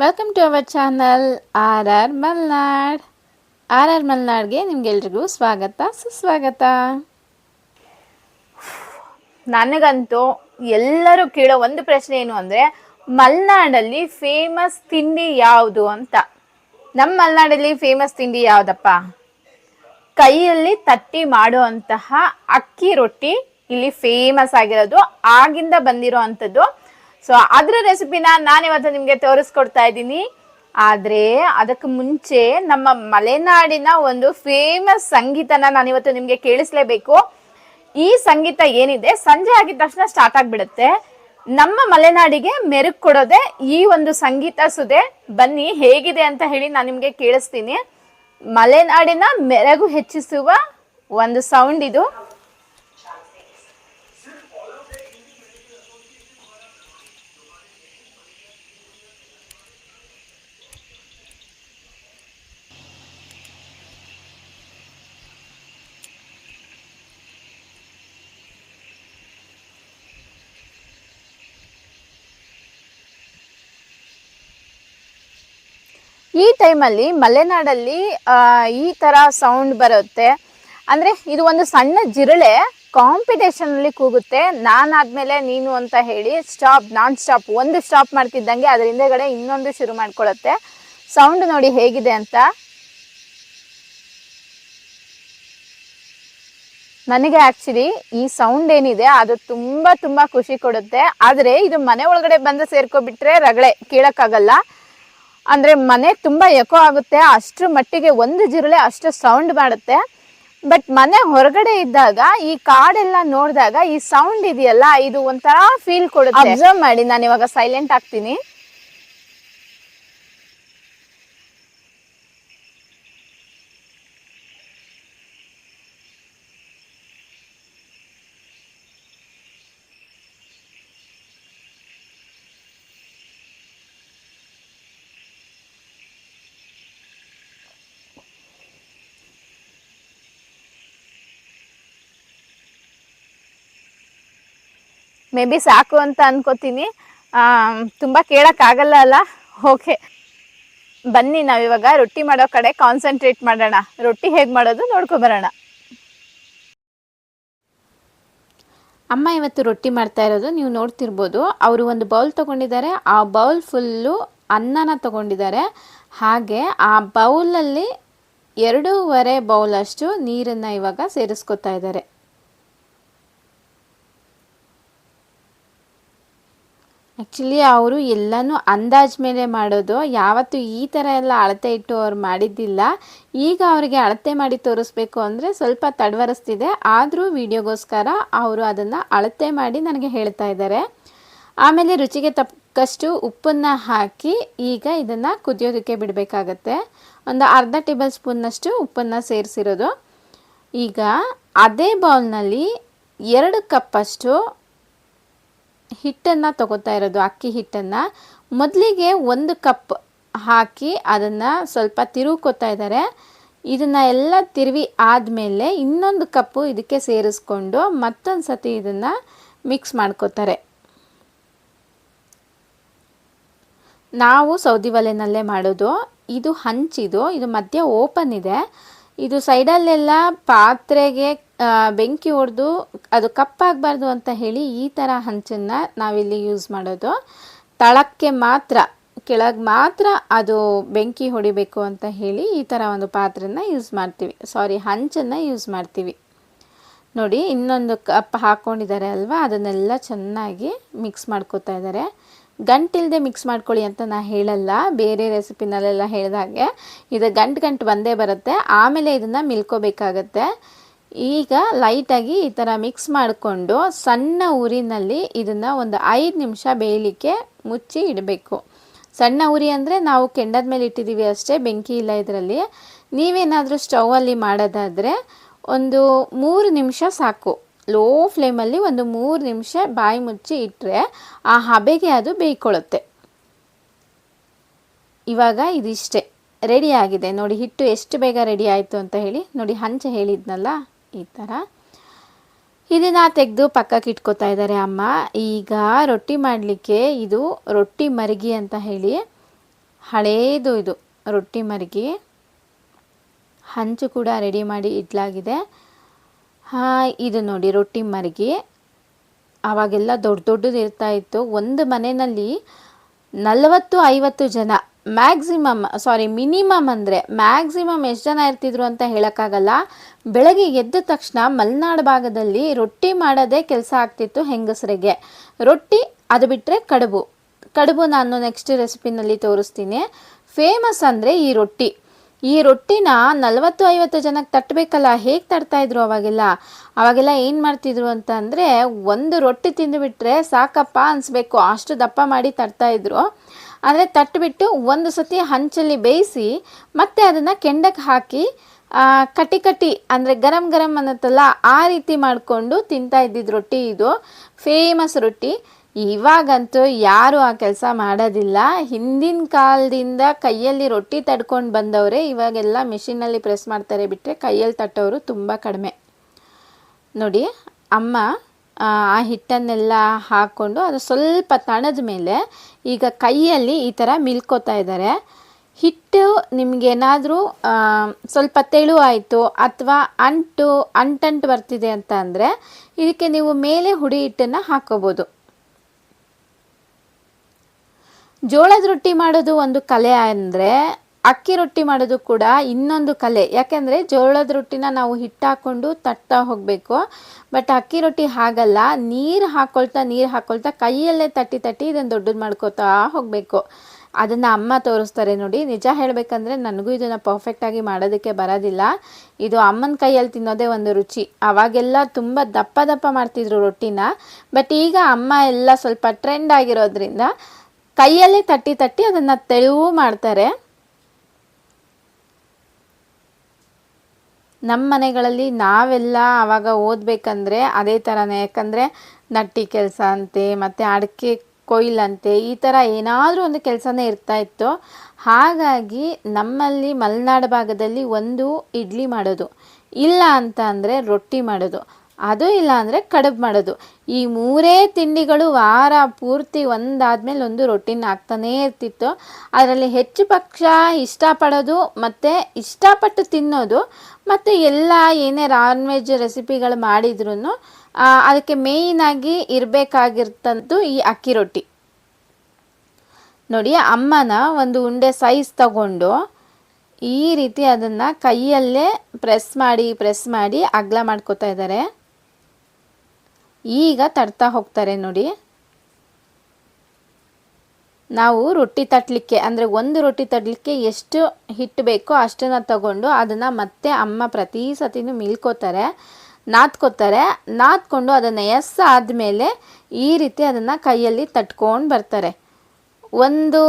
Welcome to our channel R R Malnad R R ಮಲ್ನಾಡ್ಗೆ ನಿಮ್ಗೆಲ್ರಿಗೂ ಸ್ವಾಗತ, ಸುಸ್ವಾಗತ. ನನಗಂತೂ ಎಲ್ಲರೂ ಕೇಳೋ ಒಂದು ಪ್ರಶ್ನೆ ಏನು ಅಂದರೆ, ಮಲ್ನಾಡಲ್ಲಿ ಫೇಮಸ್ ತಿಂಡಿ ಯಾವುದು ಅಂತ. ನಮ್ಮ ಮಲ್ನಾಡಲ್ಲಿ ಫೇಮಸ್ ತಿಂಡಿ ಯಾವುದಪ್ಪ? ಕೈಯಲ್ಲಿ ತಟ್ಟಿ ಮಾಡುವಂತಹ ಅಕ್ಕಿ ರೊಟ್ಟಿ, ಇಲ್ಲಿ ಫೇಮಸ್ ಆಗಿರೋದು, ಆಗಿಂದ ಬಂದಿರೋ ಅಂಥದ್ದು ಸೊ ಅದ್ರ ರೆಸಿಪಿನ ನಾನಿವತ್ತು ನಿಮಗೆ ತೋರಿಸ್ಕೊಡ್ತಾ ಇದ್ದೀನಿ. ಆದ್ರೆ, ಅದಕ್ಕೆ ಮುಂಚೆ ನಮ್ಮ ಮಲೆನಾಡಿನ ಒಂದು ಫೇಮಸ್ ಸಂಗೀತನ ನಾನಿವತ್ತು ನಿಮಗೆ ಕೇಳಿಸ್ಲೇಬೇಕು. ಈ ಸಂಗೀತ ಏನಿದೆ? ಸಂಜೆ ಆಗಿದ ತಕ್ಷಣ ಸ್ಟಾರ್ಟ್ ಆಗ್ಬಿಡುತ್ತೆ. ನಮ್ಮ ಮಲೆನಾಡಿಗೆ ಮೆರುಗ್ ಕೊಡೋದೆ ಈ ಒಂದು ಸಂಗೀತ ಸುದೆ ಬನ್ನಿ, ಹೇಗಿದೆ ಅಂತ ಹೇಳಿ ನಾನು ನಿಮಗೆ ಕೇಳಿಸ್ತೀನಿ. ಮಲೆನಾಡಿನ ಮೆರಗು ಹೆಚ್ಚಿಸುವ ಒಂದು ಸೌಂಡ್ ಇದು. ಈ ಟೈಮಲ್ಲಿ ಮಲೆನಾಡಲ್ಲಿ ಈ ಥರ ಸೌಂಡ್ ಬರುತ್ತೆ. ಅಂದರೆ ಇದು ಒಂದು ಸಣ್ಣ ಜಿರಳೆ ಕಾಂಪಿಟೇಷನಲ್ಲಿ ಕೂಗುತ್ತೆ. ಆದಮೇಲೆ ನೀನು ಅಂತ ಹೇಳಿ ಸ್ಟಾಪ್ ನಾನ್ ಸ್ಟಾಪ್ ಒಂದು ಸ್ಟಾಪ್ ಮಾಡ್ತಿದ್ದಂಗೆ ಅದ್ರ ಹಿಂದೆಗಡೆ ಇನ್ನೊಂದು ಶುರು ಮಾಡ್ಕೊಳ್ಳುತ್ತೆ ಸೌಂಡ್ ನೋಡಿ ಹೇಗಿದೆ ಅಂತ. ನನಗೆ ಆ್ಯಕ್ಚುಲಿ ಈ ಸೌಂಡ್ ಏನಿದೆ, ಅದು ತುಂಬ ತುಂಬ ಖುಷಿ ಕೊಡುತ್ತೆ. ಆದರೆ ಇದು ಮನೆ ಒಳಗಡೆ ಬಂದು ಸೇರ್ಕೊಬಿಟ್ರೆ ರಗಳೆ, ಕೇಳಕ್ಕಾಗಲ್ಲ. ಅಂದ್ರೆ ಮನೆ ತುಂಬಾ ಎಕೋ ಆಗುತ್ತೆ, ಅಷ್ಟ್ರ ಮಟ್ಟಿಗೆ ಒಂದು ಜಿರಳೆ ಅಷ್ಟು ಸೌಂಡ್ ಮಾಡುತ್ತೆ. ಬಟ್ ಮನೆ ಹೊರಗಡೆ ಇದ್ದಾಗ, ಈ ಕಾಡೆಲ್ಲ ನೋಡಿದಾಗ ಈ ಸೌಂಡ್ ಇದೆಯಲ್ಲ, ಇದು ಒಂಥರ ಫೀಲ್ ಕೊಡುತ್ತೆ. ಅಬ್ಸರ್ವ್ ಮಾಡಿ, ನಾನು ಇವಾಗ ಸೈಲೆಂಟ್ ಆಗ್ತೀನಿ. ಮೇ ಬಿ ಸಾಕು ಅಂತ ಅನ್ಕೋತೀನಿ. ತುಂಬ ಕೇಳೋಕ್ಕಾಗಲ್ಲ ಅಲ್ಲ? ಓಕೆ ಬನ್ನಿ ನಾವಿವಾಗ ರೊಟ್ಟಿ ಮಾಡೋ ಕಡೆ ಕಾನ್ಸಂಟ್ರೇಟ್ ಮಾಡೋಣ. ರೊಟ್ಟಿ ಹೇಗೆ ಮಾಡೋದು ನೋಡ್ಕೊಬರೋಣ ಅಮ್ಮ ಇವತ್ತು ರೊಟ್ಟಿ ಮಾಡ್ತಾ ಇರೋದು, ನೀವು ನೋಡ್ತಿರ್ಬೋದು. ಅವರು ಒಂದು ಬೌಲ್ ತಗೊಂಡಿದ್ದಾರೆ. ಆ ಬೌಲ್ ಫುಲ್ಲು ಅನ್ನನ ತಗೊಂಡಿದ್ದಾರೆ. ಹಾಗೆ ಆ ಬೌಲಲ್ಲಿ ಎರಡೂವರೆ ಬೌಲಷ್ಟು ನೀರನ್ನು ಇವಾಗ ಸೇರಿಸ್ಕೊತಾ ಇದ್ದಾರೆ. ಆ್ಯಕ್ಚುಲಿ ಅವರು ಎಲ್ಲನೂ ಅಂದಾಜ್ ಮೇಲೆ ಮಾಡೋದು. ಯಾವತ್ತು ಈ ಥರ ಎಲ್ಲ ಅಳತೆ ಇಟ್ಟು ಅವ್ರು ಮಾಡಿದ್ದಿಲ್ಲ. ಈಗ ಅವರಿಗೆ ಅಳತೆ ಮಾಡಿ ತೋರಿಸ್ಬೇಕು ಅಂದರೆ ಸ್ವಲ್ಪ ತಡವರಿಸ್ತಿದೆ. ಆದರೂ ವಿಡಿಯೋಗೋಸ್ಕರ ಅವರು ಅದನ್ನು ಅಳತೆ ಮಾಡಿ ನನಗೆ ಹೇಳ್ತಾ ಇದ್ದಾರೆ. ಆಮೇಲೆ ರುಚಿಗೆ ತಕ್ಕಷ್ಟು ಉಪ್ಪನ್ನು ಹಾಕಿ ಈಗ ಇದನ್ನು ಕುದಿಯೋದಕ್ಕೆ ಬಿಡಬೇಕಾಗತ್ತೆ. ಒಂದು ಅರ್ಧ ಟೇಬಲ್ ಸ್ಪೂನ್ನಷ್ಟು ಉಪ್ಪನ್ನು ಸೇರಿಸಿರೋದು. ಈಗ ಅದೇ ಬೌಲ್ನಲ್ಲಿ ಎರಡು ಕಪ್ಪಷ್ಟು ಹಿಟ್ಟನ್ನು ತಗೋತಾ ಇರೋದು, ಅಕ್ಕಿ ಹಿಟ್ಟನ್ನು. ಮೊದಲಿಗೆ ಒಂದು ಕಪ್ ಹಾಕಿ ಅದನ್ನು ಸ್ವಲ್ಪ ತಿರುವ್ಕೊತಾ ಇದ್ದಾರೆ ಇದನ್ನು ಎಲ್ಲ ತಿರುವಿ ಆದಮೇಲೆ ಇನ್ನೊಂದು ಕಪ್ಪು ಇದಕ್ಕೆ ಸೇರಿಸ್ಕೊಂಡು ಮತ್ತೊಂದು ಸತಿ ಇದನ್ನು ಮಿಕ್ಸ್ ಮಾಡ್ಕೋತಾರೆ. ನಾವು ಸೌದಿ ಒಲೆನಲ್ಲೇ ಮಾಡೋದು. ಇದು ಹಂಚಿದು ಇದು ಮಧ್ಯ ಓಪನ್ ಇದೆ. ಇದು ಸೈಡಲ್ಲೆಲ್ಲ ಪಾತ್ರೆಗೆ ಬೆಂಕಿ ಹೊಡೆದು ಅದು ಕಪ್ಪಾಗಬಾರ್ದು ಅಂತ ಹೇಳಿ ಈ ಥರ ಹಂಚನ್ನು ನಾವಿಲ್ಲಿ ಯೂಸ್ ಮಾಡೋದು. ತಳಕ್ಕೆ ಮಾತ್ರ, ಕೆಳಗೆ ಮಾತ್ರ ಅದು ಬೆಂಕಿ ಹೊಡಿಬೇಕು ಅಂತ ಹೇಳಿ ಈ ಥರ ಒಂದು ಪಾತ್ರೆನ ಯೂಸ್ ಮಾಡ್ತೀವಿ. ಸಾರಿ ಹಂಚನ್ನು ಯೂಸ್ ಮಾಡ್ತೀವಿ. ನೋಡಿ, ಇನ್ನೊಂದು ಕಪ್ ಹಾಕ್ಕೊಂಡಿದ್ದಾರೆ ಅಲ್ವಾ? ಅದನ್ನೆಲ್ಲ ಚೆನ್ನಾಗಿ ಮಿಕ್ಸ್ ಮಾಡ್ಕೋತಾ ಇದ್ದಾರೆ. ಗಂಟಿಲ್ಲದೆ ಮಿಕ್ಸ್ ಮಾಡ್ಕೊಳ್ಳಿ ಅಂತ ನಾನು ಹೇಳಲ್ಲ. ಬೇರೆ ರೆಸಿಪಿನಲ್ಲೆಲ್ಲ ಹೇಳಿದಾಗೆ. ಇದು ಗಂಟು ಗಂಟು ಬಂದೇ ಬರುತ್ತೆ. ಆಮೇಲೆ ಇದನ್ನು ಮಿಲ್ಕೋಬೇಕಾಗತ್ತೆ. ಈಗ ಲೈಟಾಗಿ ಈ ಥರ ಮಿಕ್ಸ್ ಮಾಡಿಕೊಂಡು ಸಣ್ಣ ಉರಿನಲ್ಲಿ ಇದನ್ನು ಒಂದು ಐದು ನಿಮಿಷ ಬೇಯಲಿಕ್ಕೆ ಮುಚ್ಚಿ ಇಡಬೇಕು. ಸಣ್ಣ ಉರಿ ಅಂದರೆ ನಾವು ಕೆಂಡದ ಮೇಲೆ ಇಟ್ಟಿದ್ದೀವಿ ಅಷ್ಟೇ, ಬೆಂಕಿ ಇಲ್ಲ ಇದರಲ್ಲಿ. ನೀವೇನಾದರೂ ಸ್ಟೌವಲ್ಲಿ ಮಾಡೋದಾದರೆ ಒಂದು ಮೂರು ನಿಮಿಷ ಸಾಕು. ಲೋ ಫ್ಲೇಮಲ್ಲಿ ಒಂದು ಮೂರು ನಿಮಿಷ ಬಾಯಿ ಮುಚ್ಚಿ ಇಟ್ಟರೆ ಆ ಹಬೆಗೆ ಅದು ಬೇಯ್ಕೊಳ್ಳುತ್ತೆ. ಇವಾಗ ಇದಿಷ್ಟೇ. ರೆಡಿ ಆಗಿದೆ. ನೋಡಿ ಹಿಟ್ಟು ಎಷ್ಟು ಬೇಗ ರೆಡಿ ಆಯಿತು ಅಂತ ಹೇಳಿ. ನೋಡಿ ಹಂಚೆ ಹೇಳಿದ್ನಲ್ಲ? ಈ ಥರ ಇದನ್ನ ತೆಗೆದು ಪಕ್ಕಕ್ಕೆ ಇಟ್ಕೋತಾ ಇದ್ದಾರೆ ಅಮ್ಮ. ಈಗ ರೊಟ್ಟಿ ಮಾಡಲಿಕ್ಕೆ ಇದು ರೊಟ್ಟಿ ಮರಗಿ ಅಂತ ಹೇಳಿ ಹಳೇದು ಇದು, ರೊಟ್ಟಿ ಮರಗಿ. ಹಂಚು ಕೂಡ ರೆಡಿ ಮಾಡಿ ಇಡ್ಲಾಗಿದೆ. ಹಾಂ, ಇದು ನೋಡಿ ರೊಟ್ಟಿ ಮರಗಿ. ಆವಾಗೆಲ್ಲ ದೊಡ್ಡ ದೊಡ್ಡದು ಇರ್ತಾ ಇತ್ತು. ಒಂದು ಮನೆಯಲ್ಲಿ ನಲವತ್ತು ಐವತ್ತು ಜನ ಮ್ಯಾಕ್ಸಿಮಮ್ ಸಾರಿ ಮಿನಿಮಮ್ ಅಂದರೆ ಮ್ಯಾಕ್ಸಿಮಮ್ ಎಷ್ಟು ಜನ ಇರ್ತಿದ್ರು ಅಂತ ಹೇಳೋಕ್ಕಾಗಲ್ಲ. ಬೆಳಗ್ಗೆ ಎದ್ದ ತಕ್ಷಣ ಮಲೆನಾಡು ಭಾಗದಲ್ಲಿ ರೊಟ್ಟಿ ಮಾಡೋದೇ ಕೆಲಸ ಆಗ್ತಿತ್ತು ಹೆಂಗಸರಿಗೆ. ರೊಟ್ಟಿ ಅದು ಬಿಟ್ಟರೆ ಕಡುಬು. ಕಡುಬು ನಾನು ನೆಕ್ಸ್ಟ್ ರೆಸಿಪಿನಲ್ಲಿ ತೋರಿಸ್ತೀನಿ. ಫೇಮಸ್ ಅಂದರೆ ಈ ರೊಟ್ಟಿ. ಈ ರೊಟ್ಟಿನ ನಲವತ್ತು ಐವತ್ತು ಜನಕ್ಕೆ ತಟ್ಟಬೇಕಲ್ಲ, ಹೇಗೆ ತಡ್ತಾಯಿದ್ರು ಅವಾಗೆಲ್ಲ? ಅವಾಗೆಲ್ಲ ಏನು ಮಾಡ್ತಿದ್ರು ಅಂತ ಅಂದರೆ ಒಂದು ರೊಟ್ಟಿ ತಿಂದುಬಿಟ್ರೆ ಸಾಕಪ್ಪ ಅನಿಸ್ಬೇಕು. ಅಷ್ಟು ದಪ್ಪ ಮಾಡಿ ತಡ್ತಾ ಆದರೆ ತಟ್ಟಿಬಿಟ್ಟು ಒಂದು ಸತಿ ಹಂಚಲ್ಲಿ ಬೇಯಿಸಿ ಮತ್ತೆ ಅದನ್ನು ಕೆಂಡಕ್ಕೆ ಹಾಕಿ ಕಟಿ ಕಟಿ ಅಂದರೆ ಗರಂ ಗರಂ ಅನ್ನತ್ತಲ್ಲ ಆ ರೀತಿ ಮಾಡಿಕೊಂಡು ತಿಂತಾ ಇದ್ದಿದ್ದು ರೊಟ್ಟಿ ಇದು. ಫೇಮಸ್ ರೊಟ್ಟಿ. ಇವಾಗಂತೂ ಯಾರು ಆ ಕೆಲಸ ಮಾಡೋದಿಲ್ಲ. ಹಿಂದಿನ ಕಾಲದಿಂದ ಕೈಯಲ್ಲಿ ರೊಟ್ಟಿ ತಡ್ಕೊಂಡು ಬಂದವರೇ ಇವಾಗೆಲ್ಲ ಮಿಷಿನಲ್ಲಿ ಪ್ರೆಸ್ ಮಾಡ್ತಾರೆ ಬಿಟ್ಟರೆ ಕೈಯಲ್ಲಿ ತಟ್ಟೋರು ತುಂಬ ಕಡಿಮೆ. ನೋಡಿ, ಅಮ್ಮ ಆ ಹಿಟ್ಟನ್ನೆಲ್ಲ ಹಾಕ್ಕೊಂಡು ಅದು ಸ್ವಲ್ಪ ತಣದ ಮೇಲೆ ಈಗ ಕೈಯಲ್ಲಿ ಈ ಥರ ಮಿಲ್ಕೋತಾ ಇದ್ದಾರೆ. ಹಿಟ್ಟು ನಿಮಗೇನಾದರೂ ಸ್ವಲ್ಪ ತೆಳು ಆಯಿತು ಅಥವಾ ಅಂಟು, ಅಂಟಂಟು ಬರ್ತಿದೆ ಅಂತ ಅಂದರೆ ಇದಕ್ಕೆ ನೀವು ಮೇಲೆ ಹುಡಿ ಹಿಟ್ಟನ್ನು ಹಾಕೋಬೋದು. ಜೋಳದ ರೊಟ್ಟಿ ಮಾಡೋದು ಒಂದು ಕಲೆ ಅಂದರೆ ಅಕ್ಕಿ ರೊಟ್ಟಿ ಮಾಡೋದು ಕೂಡ ಇನ್ನೊಂದು ಕಲೆ. ಯಾಕೆಂದರೆ ಜೋಳದ ರೊಟ್ಟಿನ ನಾವು ಹಿಟ್ಟು ಹಾಕ್ಕೊಂಡು ತಟ್ತಾ ಹೋಗಬೇಕು. ಬಟ್ ಅಕ್ಕಿ ರೊಟ್ಟಿ ಹಾಗಲ್ಲ. ನೀರು ಹಾಕ್ಕೊಳ್ತಾ ನೀರು ಹಾಕ್ಕೊಳ್ತಾ ಕೈಯಲ್ಲೇ ತಟ್ಟಿ ತಟ್ಟಿ ಇದನ್ನು ದೊಡ್ಡದು ಮಾಡ್ಕೋತಾ ಹೋಗಬೇಕು. ಅದನ್ನು ಅಮ್ಮ ತೋರಿಸ್ತಾರೆ ನೋಡಿ. ನಿಜ ಹೇಳಬೇಕಂದ್ರೆ ನನಗೂ ಇದನ್ನು ಪರ್ಫೆಕ್ಟಾಗಿ ಮಾಡೋದಕ್ಕೆ ಬರೋದಿಲ್ಲ. ಇದು ಅಮ್ಮನ ಕೈಯಲ್ಲಿ ತಿನ್ನೋದೇ ಒಂದು ರುಚಿ. ಅವಾಗೆಲ್ಲ ತುಂಬ ದಪ್ಪ ದಪ್ಪ ಮಾಡ್ತಿದ್ರು ರೊಟ್ಟಿನ. ಬಟ್ ಈಗ ಅಮ್ಮ ಎಲ್ಲ ಸ್ವಲ್ಪ ಟ್ರೆಂಡ್ ಆಗಿರೋದ್ರಿಂದ ಕೈಯಲ್ಲೇ ತಟ್ಟಿ ತಟ್ಟಿ ಅದನ್ನು ತೆಳುವು ಮಾಡ್ತಾರೆ. ನಮ್ಮ ಮನೆಗಳಲ್ಲಿ ನಾವೆಲ್ಲ ಆವಾಗ ಓದಬೇಕಂದ್ರೆ ಅದೇ ಥರನೇ ಯಾಕಂದರೆ ನಟ್ಟಿ ಕೆಲಸ ಅಂತೆ, ಮತ್ತು ಅಡಿಕೆ ಕೊಯ್ಲಂತೆ ಈ ಥರ ಏನಾದರೂ ಒಂದು ಕೆಲಸನೇ ಇರ್ತಾ ಇತ್ತು. ಹಾಗಾಗಿ ನಮ್ಮಲ್ಲಿ ಮಲೆನಾಡು ಭಾಗದಲ್ಲಿ ಒಂದು ಇಡ್ಲಿ ಮಾಡೋದು. ಇಲ್ಲ ಅಂತ ಅಂದರೆ ರೊಟ್ಟಿ ಮಾಡೋದು. ಅದು ಇಲ್ಲ ಅಂದರೆ ಕಡುಬು ಮಾಡೋದು. ಈ ಮೂರೇ ತಿಂಡಿಗಳು ವಾರ ಪೂರ್ತಿ ಒಂದಾದ್ಮೇಲೆ ಒಂದು ರೊಟ್ಟಿನ ಹಾಕ್ತಾನೇ ಇರ್ತಿತ್ತು. ಅದರಲ್ಲಿ ಹೆಚ್ಚು ಪಕ್ಷ ಇಷ್ಟಪಡೋದು ಮತ್ತು ಇಷ್ಟಪಟ್ಟು ತಿನ್ನೋದು ಮತ್ತು ಎಲ್ಲ ಏನೇ ನಾನ್ ವೆಜ್ ರೆಸಿಪಿಗಳು ಮಾಡಿದ್ರೂ ಅದಕ್ಕೆ ಮೇಯ್ನಾಗಿ ಇರಬೇಕಾಗಿರ್ತದ್ದು ಈ ಅಕ್ಕಿ ರೊಟ್ಟಿ. ನೋಡಿ, ಅಮ್ಮನ ಒಂದು ಉಂಡೆ ಸೈಜ್ ತಗೊಂಡು ಈ ರೀತಿ ಅದನ್ನು ಕೈಯಲ್ಲೇ ಪ್ರೆಸ್ ಮಾಡಿ ಪ್ರೆಸ್ ಮಾಡಿ, ಅಗಲ ಮಾಡ್ಕೋತಾ ಇದ್ದಾರೆ ಈಗ ತಡ್ತಾ ಹೋಗ್ತಾರೆ ನೋಡಿ. ನಾವು ರೊಟ್ಟಿ ತಟ್ಟಲಿಕ್ಕೆ ಅಂದರೆ ಒಂದು ರೊಟ್ಟಿ ತಟ್ಟಲಿಕ್ಕೆ ಎಷ್ಟು ಹಿಟ್ಟು ಬೇಕೋ ಅಷ್ಟನ್ನು ತಗೊಂಡು ಅದನ್ನು ಮತ್ತೆ ಅಮ್ಮ ಪ್ರತಿ ಸತಿನೂ ಮಿಲ್ಕೋತಾರೆ ನಾದ್ಕೋತಾರೆ. ನಾದ್ಕೊಂಡು ಅದನ್ನು ಎಸ್ ಆದಮೇಲೆ ಈ ರೀತಿ ಅದನ್ನು ಕೈಯಲ್ಲಿ ತಟ್ಕೊಂಡು ಬರ್ತಾರೆ. ಒಂದು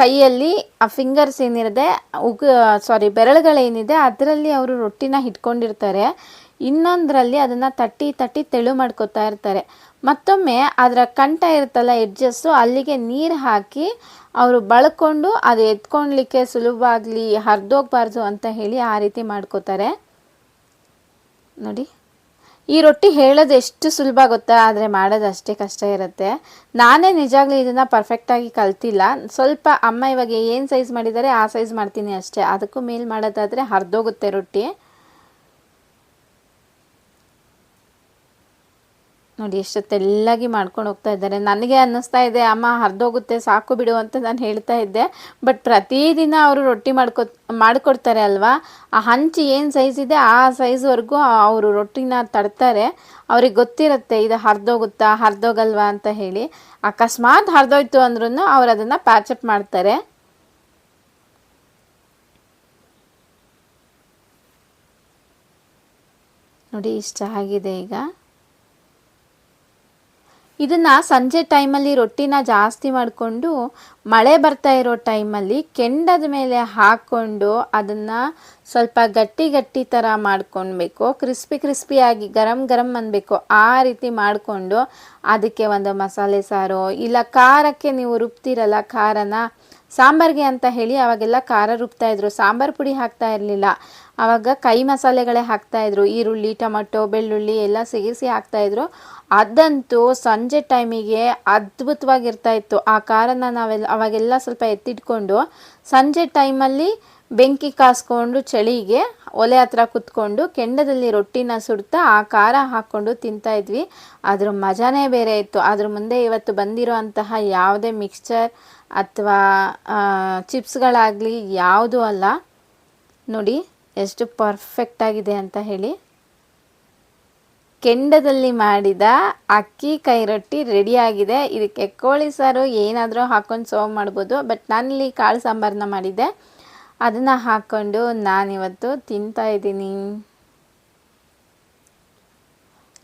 ಕೈಯಲ್ಲಿ ಆ ಫಿಂಗರ್ಸ್ ಏನಿದೆ ಉಗ ಸಾರಿ ಬೆರಳುಗಳೇನಿದೆ, ಅದರಲ್ಲಿ ಅವರು ರೊಟ್ಟಿನ ಇಟ್ಕೊಂಡಿರ್ತಾರೆ ಇನ್ನೊಂದರಲ್ಲಿ ಅದನ್ನು ತಟ್ಟಿ ತಟ್ಟಿ ತೆಳು ಮಾಡ್ಕೋತಾ ಇರ್ತಾರೆ. ಮತ್ತೊಮ್ಮೆ ಅದರ ಕಂಠ ಇರುತ್ತಲ್ಲ ಎಡ್ಜಸ್ಸು ಅಲ್ಲಿಗೆ ನೀರು ಹಾಕಿ ಅವರು ಬಳ್ಕೊಂಡು ಅದು ಎತ್ಕೊಳ್ಲಿಕ್ಕೆ ಆಗಲಿ ಹರಿದೋಗ್ಬಾರ್ದು ಅಂತ ಹೇಳಿ ಆ ರೀತಿ ಮಾಡ್ಕೋತಾರೆ. ನೋಡಿ, ಈ ರೊಟ್ಟಿ ಹೇಳೋದು ಎಷ್ಟು ಸುಲಭ ಗೊತ್ತಾ? ಆದರೆ ಮಾಡೋದು ಅಷ್ಟೇ ಕಷ್ಟ ಇರುತ್ತೆ. ನಾನೇ ನಿಜಾಗ್ಲೂ ಇದನ್ನು ಪರ್ಫೆಕ್ಟಾಗಿ ಕಲ್ತಿಲ್ಲ. ಸ್ವಲ್ಪ ಅಮ್ಮ ಇವಾಗ ಏನು ಸೈಜ್ ಮಾಡಿದ್ದಾರೆ ಆ ಸೈಜ್ ಮಾಡ್ತೀನಿ ಅಷ್ಟೇ. ಅದಕ್ಕೂ ಮೇಲ್ ಮಾಡೋದಾದರೆ ಹರಿದೋಗುತ್ತೆ ರೊಟ್ಟಿ. ನೋಡಿ ಎಷ್ಟು ತೆಳ್ಳಾಗಿ ಮಾಡ್ಕೊಂಡು ಹೋಗ್ತಾ ಇದ್ದಾರೆ. ನನಗೆ ಅನ್ನಿಸ್ತಾ ಇದೆ, ಅಮ್ಮ ಹರಿದೋಗುತ್ತೆ, ಸಾಕು ಬಿಡು ಅಂತ ನಾನು ಹೇಳ್ತಾ ಇದ್ದೆ. ಬಟ್ ಪ್ರತಿದಿನ ಅವರು ರೊಟ್ಟಿ ಮಾಡ್ಕೊ ಮಾಡಿಕೊಡ್ತಾರೆ ಅಲ್ವಾ? ಆ ಹಂಚು ಏನು ಸೈಜ್ ಇದೆ, ಆ ಸೈಜ್ವರೆಗೂ ಅವರು ರೊಟ್ಟಿನ ತಡ್ತಾರೆ ಅವ್ರಿಗೆ ಗೊತ್ತಿರುತ್ತೆ, ಇದು ಹರಿದೋಗುತ್ತಾ, ಹರಿದೋಗಲ್ವಾ ಅಂತ ಹೇಳಿ. ಅಕಸ್ಮಾತ್ ಹರಿದೋಯ್ತು ಅಂದ್ರೂ ಅವ್ರು ಅದನ್ನು ಪ್ಯಾಚಪ್ ಮಾಡ್ತಾರೆ. ನೋಡಿ, ಇಷ್ಟ ಆಗಿದೆ ಈಗ. ಇದನ್ನು ಸಂಜೆ ಟೈಮಲ್ಲಿ ರೊಟ್ಟಿನ ಜಾಸ್ತಿ ಮಾಡಿಕೊಂಡು, ಮಳೆ ಬರ್ತಾ ಇರೋ ಟೈಮಲ್ಲಿ ಕೆಂಡದ ಮೇಲೆ ಹಾಕ್ಕೊಂಡು ಅದನ್ನು ಸ್ವಲ್ಪ ಗಟ್ಟಿ ಗಟ್ಟಿ ಥರ ಮಾಡ್ಕೊಳ್ಬೇಕು ಕ್ರಿಸ್ಪಿ ಕ್ರಿಸ್ಪಿಯಾಗಿ ಗರಂ ಗರಂ ಅನ್ನಬೇಕು ಆ ರೀತಿ ಮಾಡಿಕೊಂಡು ಅದಕ್ಕೆ ಒಂದು ಮಸಾಲೆ ಸಾರು, ಇಲ್ಲ ಖಾರಕ್ಕೆ ನೀವು ರುಬ್ತಿರಲ್ಲ ಖಾರನ, ಸಾಂಬಾರ್ಗೆ ಅಂತ ಹೇಳಿ ಅವಾಗೆಲ್ಲ ಖಾರ ರುಬ್ತಾ ಇದ್ರು. ಸಾಂಬಾರ್ ಪುಡಿ ಹಾಕ್ತಾ ಇರಲಿಲ್ಲ. ಆವಾಗ ಕೈ ಮಸಾಲೆಗಳೇ ಹಾಕ್ತಾಯಿದ್ರು ಈರುಳ್ಳಿ, ಟೊಮಟೊ, ಬೆಳ್ಳುಳ್ಳಿ ಎಲ್ಲ ಸೇರಿಸಿ ಹಾಕ್ತಾಯಿದ್ರು ಅದಂತೂ ಸಂಜೆ ಟೈಮಿಗೆ ಅದ್ಭುತವಾಗಿರ್ತಾ ಇತ್ತು. ಆ ಖಾರನ ನಾವೆಲ್ಲ ಅವಾಗೆಲ್ಲ ಸ್ವಲ್ಪ ಎತ್ತಿಟ್ಕೊಂಡು ಸಂಜೆ ಟೈಮಲ್ಲಿ ಬೆಂಕಿ ಕಾಸ್ಕೊಂಡು ಚಳಿಗೆ ಒಲೆ ಹತ್ರ ಕುತ್ಕೊಂಡು ಕೆಂಡದಲ್ಲಿ ರೊಟ್ಟಿನ ಸುಡ್ತಾ ಆ ಖಾರ ಹಾಕ್ಕೊಂಡು ತಿಂತಾ ಇದ್ವಿ. ಅದ್ರ ಮಜಾನೇ ಬೇರೆ ಇತ್ತು. ಅದ್ರ ಮುಂದೆ ಇವತ್ತು ಬಂದಿರೋ ಅಂತಹ ಯಾವುದೇ ಮಿಕ್ಸ್ಚರ್ ಅಥವಾ ಚಿಪ್ಸ್ಗಳಾಗಲಿ ಯಾವುದೂ ಅಲ್ಲ. ನೋಡಿ. ಎಷ್ಟು ಪರ್ಫೆಕ್ಟ್ ಆಗಿದೆ ಅಂತ ಹೇಳಿ. ಕೆಂಡದಲ್ಲಿ ಮಾಡಿದ ಅಕ್ಕಿ ಕೈ ರೊಟ್ಟಿ ರೆಡಿಯಾಗಿದೆ ಇದಕ್ಕೆ ಕೋಳಿ ಸಾರು ಏನಾದರೂ ಹಾಕ್ಕೊಂಡು ಸರ್ವ್ ಮಾಡ್ಬೋದು. ಬಟ್ ನಾನಿಲ್ಲಿ ಕಾಳು ಸಾಂಬಾರನ್ನ ಮಾಡಿದ್ದೆ. ಅದನ್ನು ಹಾಕ್ಕೊಂಡು ನಾನಿವತ್ತು ತಿಂತಾ ಇದ್ದೀನಿ.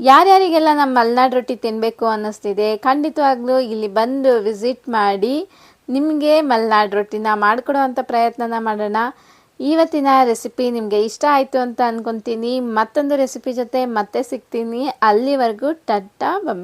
ಯಾರ್ಯಾರಿಗೆಲ್ಲ ನಮ್ಮ ಮಲೆನಾಡು ರೊಟ್ಟಿ ತಿನ್ನಬೇಕು ಅನ್ನಿಸ್ತಿದೆ, ಖಂಡಿತವಾಗ್ಲೂ ಇಲ್ಲಿ ಬಂದು ವಿಸಿಟ್ ಮಾಡಿ ನಿಮಗೆ ಮಲೆನಾಡು ರೊಟ್ಟಿನ ಮಾಡಿಕೊಡೋ ಅಂಥ ಪ್ರಯತ್ನನ ಮಾಡೋಣ. ಇವತ್ತಿನ ರೆಸಿಪಿ ನಿಮಗೆ ಇಷ್ಟ ಆಯಿತು ಅಂತ ಅಂದ್ಕೊತೀನಿ ಮತ್ತೊಂದು ರೆಸಿಪಿ ಜೊತೆ ಮತ್ತೆ ಸಿಗ್ತೀನಿ. ಅಲ್ಲಿವರೆಗೂ ಟಟ್ಟ ಬಂ